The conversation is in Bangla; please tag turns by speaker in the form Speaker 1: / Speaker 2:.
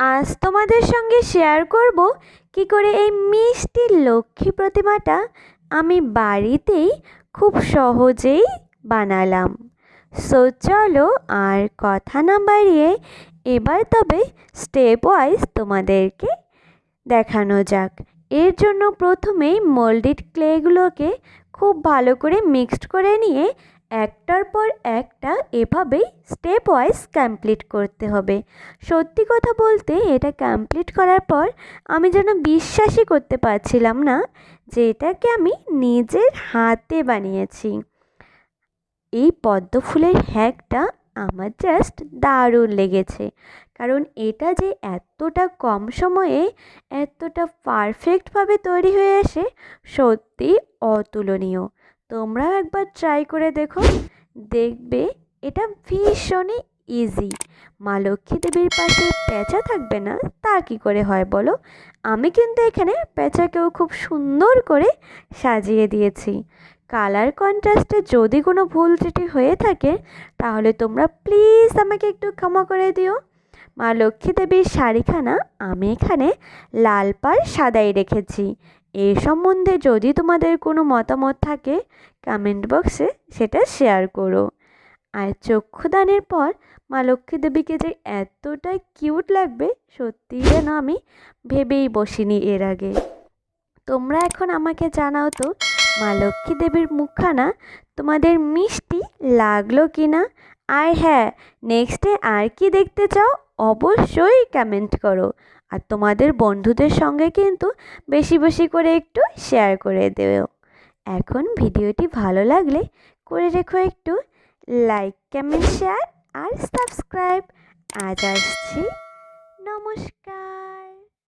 Speaker 1: আজ তোমাদের সঙ্গে শেয়ার করব কি করে এই মিষ্টি লক্ষ্মী প্রতিমাটা আমি বাড়িতেই খুব সহজেই বানালাম। সো চলো আর কথা না বাড়িয়ে এবার তবে স্টেপ ওয়াইজ তোমাদেরকে দেখানো যাক। এর জন্য প্রথমেই মোল্ডেড ক্লেগুলোকে খুব ভালো করে মিক্সড করে নিয়ে একটার পর একটা এভাবেই স্টেপ ওয়াইজ কমপ্লিট করতে হবে। সত্যি কথা বলতে এটা কমপ্লিট করার পর আমি যেন বিশ্বাসই করতে পারছিলাম না যে এটাকে আমি নিজের হাতে বানিয়েছি। এই পদ্ম ফুলের হ্যাকটা আমার জাস্ট দারুণ লেগেছে। কারণ এটা যে এতটা কম সময়ে এতটা পারফেক্টভাবে তৈরি হয়ে আসে সত্যি অতুলনীয়। তোমরাও একবার ট্রাই করে দেখো। দেখবে এটা ভীষণই ইজি মা লক্ষ্মী দেবীর পাশে পেঁচা থাকবে না, তা কী করে হয় বলো? আমি কিন্তু এখানে পেঁচাকেও খুব সুন্দর করে সাজিয়ে দিয়েছি। কালার কন্ট্রাস্টে যদি কোনো ভুল ত্রুটি হয়ে থাকে, তাহলে তোমরা প্লিজ আমাকে একটু ক্ষমা করে দিও। মা লক্ষ্মী দেবীর শাড়িখানা আমি এখানে লাল পাড় সাদাই রেখেছি। এ সম্বন্ধে যদি তোমাদের কোনো মতামত থাকে কমেন্ট বক্সে সেটা শেয়ার করো। আর চক্ষুদানের পর মা লক্ষ্মী দেবীকে যে এতটা কিউট লাগবে, সত্যি যেন আমি ভেবেই বসিনি এর আগে। তোমরা এখন আমাকে জানাও তো, মা লক্ষ্মী দেবীর মুখখানা তোমাদের মিষ্টি লাগল কি না আর হ্যাঁ নেক্সটে আর কি দেখতে চাও অবশ্যই কমেন্ট করো। আর তোমাদের বন্ধুদের সঙ্গে কিন্তু বেশি বেশি করে একটু শেয়ার করে দেও এখন ভিডিওটি ভালো লাগলে করে রেখো একটু লাইক কমেন্ট শেয়ার আর সাবস্ক্রাইব আজ আসছি।